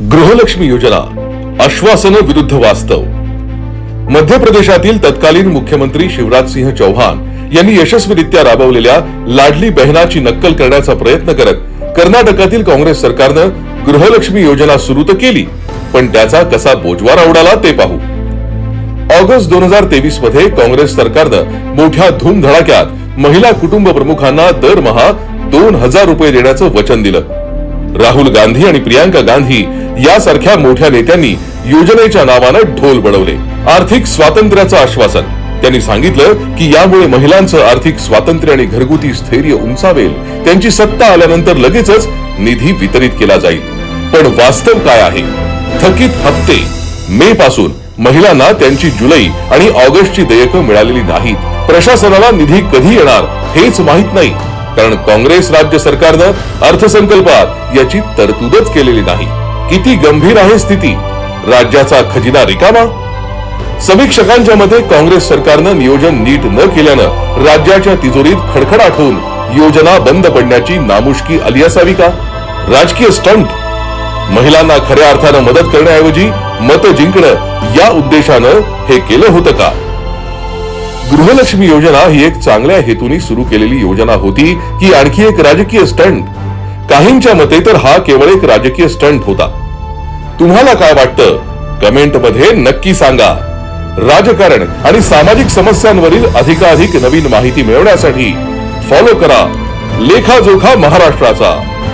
गृहलक्ष्मी योजना आश्वासन विरुद्ध वास्तव. मध्य प्रदेशातील तत्कालीन मुख्यमंत्री शिवराज सिंह चौहान यांनी यशस्वीरित्या राबवलेल्या लाडली बहनाची नक्कल करण्याचा प्रयत्न करत कर्नाटकातील काँग्रेस सरकारनं गृहलक्ष्मी योजना सुरू तर केली पण त्याचा कसा बोजवारा उडाला ते पाहू. ऑगस्ट दोन हजार तेवीसमध्ये काँग्रेस सरकारनं मोठ्या धूमधडाक्यात महिला कुटुंब प्रमुखांना दरमहा दोन हजार रुपये देण्याचं वचन दिलं. राहुल गांधी आणि प्रियांका गांधी यासारख्या मोठ्या नेत्यांनी योजनेच्या नावानं ढोल बडवले. आर्थिक स्वातंत्र्याचं आश्वासन. त्यांनी सांगितलं की यामुळे महिलांचं आर्थिक स्वातंत्र्य आणि घरगुती स्थैर्य उंचावेल. त्यांची सत्ता आल्यानंतर लगेचच निधी वितरित केला जाईल. पण वास्तव काय आहे? थकीत हप्ते. मे पासून महिलांना त्यांची जुलै आणि ऑगस्टची देयकं मिळालेली नाहीत. प्रशासनाला निधी कधी येणार हेच माहीत नाही. कारण काँग्रेस राज्य सरकारनं अर्थसंकल्पात याची तरतूदच केलेली नाही. किती गंभीर आहे स्थिती? राज्याचा खजिना रिकामा? समीक्षकांच्या मते काँग्रेस सरकारनं नियोजन नीट न केल्यानं राज्याच्या तिजोरीत खडखडाट होऊन योजना बंद पडण्याची नामुष्की आली असावी का? राजकीय स्टंट? महिलांना खऱ्या अर्थानं मदत करण्याऐवजी मत जिंकणं या उद्देशानं हे केलं होतं का? गृहलक्ष्मी योजना ही एक चांगल्या हेतूनी सुरू केलेली योजना होती की आणखी एक राजकीय स्टंट? काहींच्या मते तर हा केवळ एक राजकीय स्टंट होता. तुम्हाला काय वाटतं? कमेंटमध्ये नक्की सांगा. राजकारण आणि सामाजिक समस्यांवरील अधिकाधिक नवीन माहिती मिळवण्यासाठी फॉलो करा. लेखाजोखा महाराष्ट्राचा.